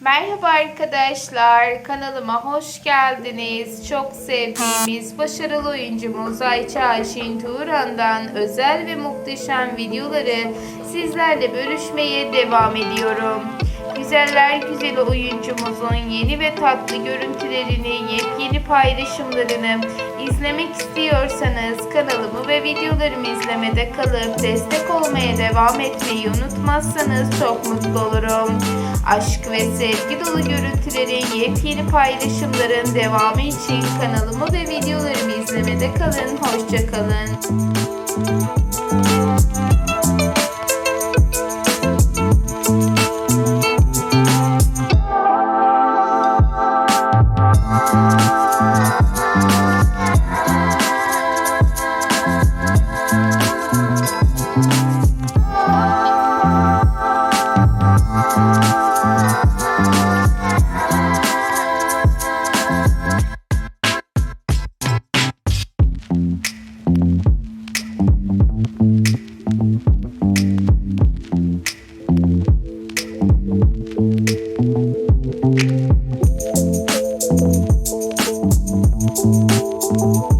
Merhaba arkadaşlar, kanalıma hoş geldiniz. Çok sevdiğimiz başarılı oyuncumuz Ayça Ayşin Turan'dan özel ve muhteşem videoları sizlerle bölüşmeye devam ediyorum. Güzeller güzeli oyuncumuzun yeni ve tatlı görüntülerini, yepyeni paylaşımlarını izlemek istiyorsanız kanalımı ve videolarımı izlemede kalıp destek olmaya devam etmeyi unutmazsanız çok mutlu olurum. Aşk ve sevgi dolu görüntülerin yepyeni paylaşımların devamı için kanalımı ve videolarımı izlemede kalın. Hoşçakalın. Thank